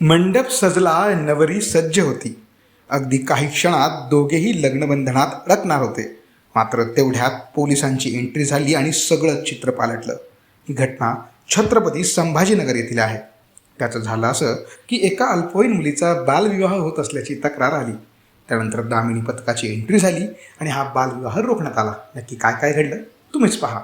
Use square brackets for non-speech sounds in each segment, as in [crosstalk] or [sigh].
मंडप सजला नवरी सज्ज होती. अगदी काही क्षणात दोघेही लग्नबंधनात अडकणार होते. मात्र तेवढ्यात पोलिसांची एंट्री झाली आणि सगळं चित्र पालटलं. ही घटना छत्रपती संभाजीनगर येथील आहे. त्याचं झालं असं की एका अल्पवयीन मुलीचा बालविवाह होत असल्याची तक्रार आली. त्यानंतर दामिनी पथकाची एंट्री झाली आणि हा बालविवाह रोखण्यात आला. नक्की काय काय घडलं? तुम्हीच पहा.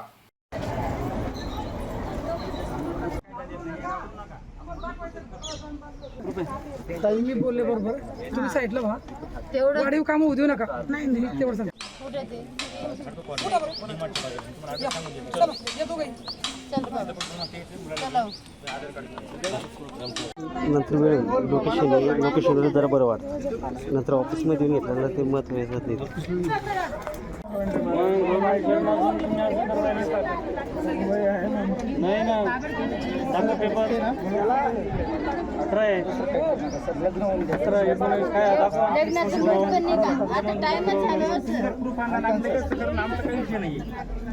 ताई मी बोलले बरोबर. तुम्ही साईडला व्हा. तेवढं वाढीव काम होऊ देऊ नका. नाही नाही तेवढं सांगा. नंतर वेळ लोकेशन आहे. लोकेशनवर जरा बरं वाटतं. नंतर ऑफिसमध्ये येऊन घेतल्यानंतर ते मत येत नाही लग्नाचं पटकन निघा आता टाइमच झाला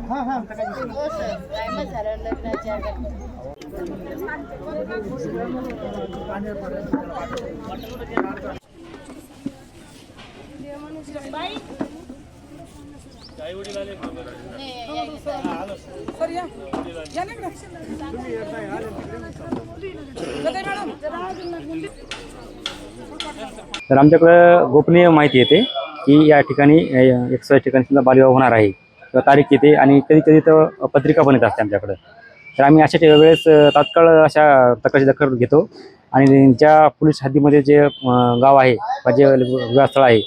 हो काय हो सर टाइमच झाला लग्नाच्या सर या या ना तर आमच्याकडं गोपनीय माहिती येते की या ठिकाणी एक ठिकाणी सुद्धा बालविवाह होणार आहे. किंवा तारीख येते आणि कधी कधी तर पत्रिका पण येत असते आमच्याकडं. तर आम्ही अशा वेळेस तात्काळ अशा तक्रारची दखल घेतो आणि ज्या पोलीस हद्दीमध्ये जे गाव आहे किंवा जे विवाहस्थळ आहे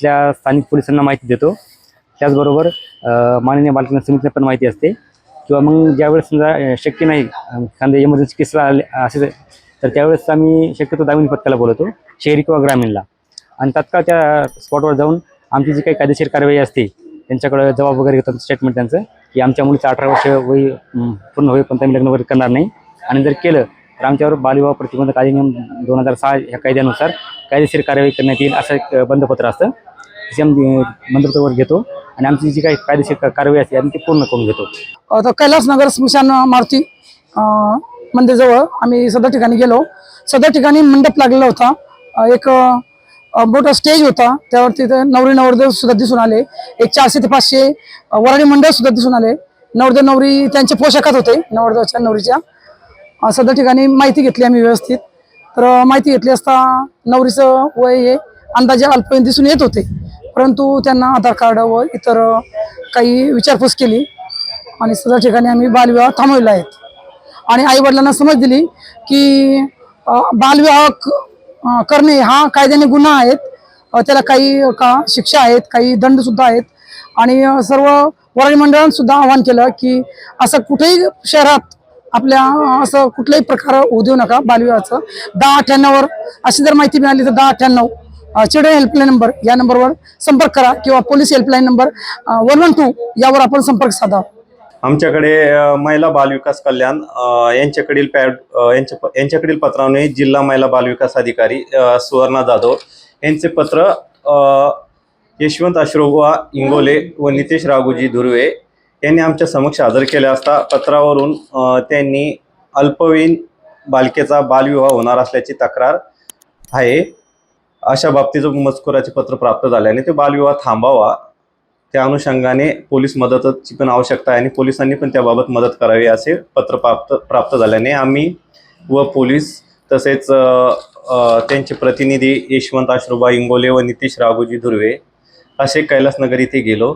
त्या स्थानिक पोलिसांना माहिती देतो. त्याचबरोबर माननीय बालकन्या समितीला पण माहिती असते. किंवा मग ज्यावेळेस समजा शक्य नाही एखाद्या इमर्जन्सी केसला आले असे तर त्यावेळेस आम्ही शक्यतो दामिनी पथकाला बोलवतो शहरी किंवा ग्रामीणला. आणि तात्काळ त्या स्पॉटवर जाऊन आमची जी काही कायदेशीर कारवाई असते त्यांच्याकडे जबाब वगैरे घेतो स्टेटमेंट त्यांचं की आमच्या मुलीचं अठरा वर्ष वय पूर्ण पूर्ण होईपर्यंत आम्ही लग्न वगैरे करणार नाही. आणि जर केलं तर आमच्यावर बालविवाह प्रतिबंधक अधिनियम दोन हजार सहा ह्या कायद्यानुसार कायदेशीर कारवाई करण्यात येईल असं एक बंधपत्र असतं. त्याची आम्ही घेतो आणि आमची जी काही कायदेशीर कारवाई असते आम्ही ती पूर्ण करून घेतो. आता कैलासनगर स्मशान मारुती मंदिरजवळ आम्ही सदर ठिकाणी गेलो. सदर ठिकाणी मंडप लागलेला होता. एक मोठा स्टेज होता. त्यावरती ते नवरी नवरदेव सुद्धा दिसून आले. एक चारशे ते पाचशे वराणी मंडळ सुद्धा दिसून आले. नवरदेव नवरी त्यांच्या पोशाखात होते नवरदेवाच्या नवरीच्या. सध्या सदर ठिकाणी माहिती घेतली आम्ही व्यवस्थित. तर माहिती घेतली असता नवरीचं वय हे अंदाजे अल्पवयीन दिसून येत होते. परंतु त्यांना आधार कार्ड व इतर काही विचारपूस केली. आणि सदर ठिकाणी आम्ही बालविवाह थांबवले आहेत आणि आईवडिलांना समज दिली की बालविवाह करणे हा कायद्याने गुन्हा आहेत. त्याला काही का शिक्षा आहेत काही दंडसुद्धा आहेत. आणि सर्व वरळी मंडळांसुद्धा आवाहन केलं की असं कुठेही शहरात आपल्या असं कुठलाही प्रकार होऊ देऊ नका बालविवाहाचं. दहा अठ्ठ्याण्णववर अशी जर माहिती मिळाली तर दहा अठ्ठ्याण्णव. चिल्ड्रन हेल्पलाईन नंबर या नंबरवर संपर्क करा किंवा police helpline number one one two यावर आपण संपर्क साधा. आमच्याकडे महिला बालविकास कल्याण यांच्याकडील पॅड यांच्या यांच्याकडील पत्राने जिल्हा महिला बालविकास अधिकारी सुवर्णा जाधव. यांचे पत्र यशवंत अश्रोबा इंगोले व नितेश राघोजी धुर्वे यांनी आमच्या समक्ष हजर केले असता पत्रावरून त्यांनी अल्पवयीन बालकेचा बालविवाह होणार असल्याची तक्रार आहे. अशा बाबतीचं मजकुराचे पत्र प्राप्त झाल्याने ते बालविवाह थांबावा. त्या अनुषंगाने पोलीस मदतची पण आवश्यकता आहे आणि पोलिसांनी पण त्याबाबत मदत करावी असे पत्र प्राप्त प्राप्त झाल्याने आम्ही व पोलीस तसेच त्यांचे प्रतिनिधी यशवंत आश्रुबा इंगोले व नितीश राघोजी धुर्वे असे कैलासनगर इथे गेलो.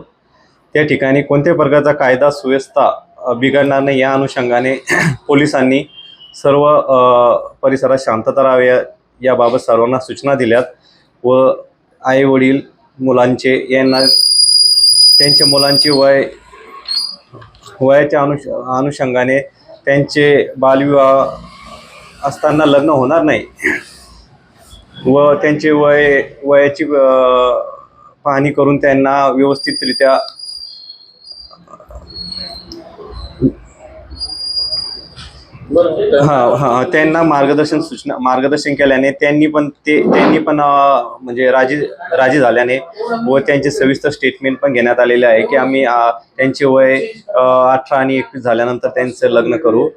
त्या ठिकाणी कोणत्याही प्रकारचा कायदा सुव्यवस्था बिघडणार नाही या अनुषंगाने [clears throat] पोलिसांनी सर्व परिसरात शांतता राहावी याबाबत सर्वांना सूचना दिल्यात व आई वडील मुलांचे यांना त्यांच्या मुलांचे वय वयाच्या अनुष अनुषंगाने त्यांचे बालविवाह असताना लग्न होणार नाही व त्यांचे वय वयाची पाहणी करून त्यांना व्यवस्थितरित्या हा हा त्यांना मार्गदर्शन सूचना मार्गदर्शन केल्याने त्यांनी पण ते त्यांनी पण म्हणजे राजी राजी झाल्याने व त्यांचे सविस्तर स्टेटमेंट पण घेण्यात आलेले आहे की आम्ही त्यांचे वय अठरा आणि एकवीस झाल्यानंतर त्यांचं लग्न करू.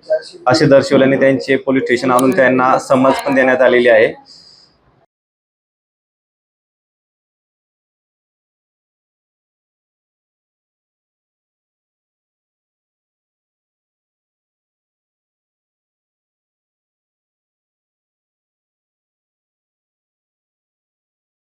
असे दर्शवल्याने त्यांचे पोलीस स्टेशन आणून त्यांना समज पण देण्यात आलेली आहे.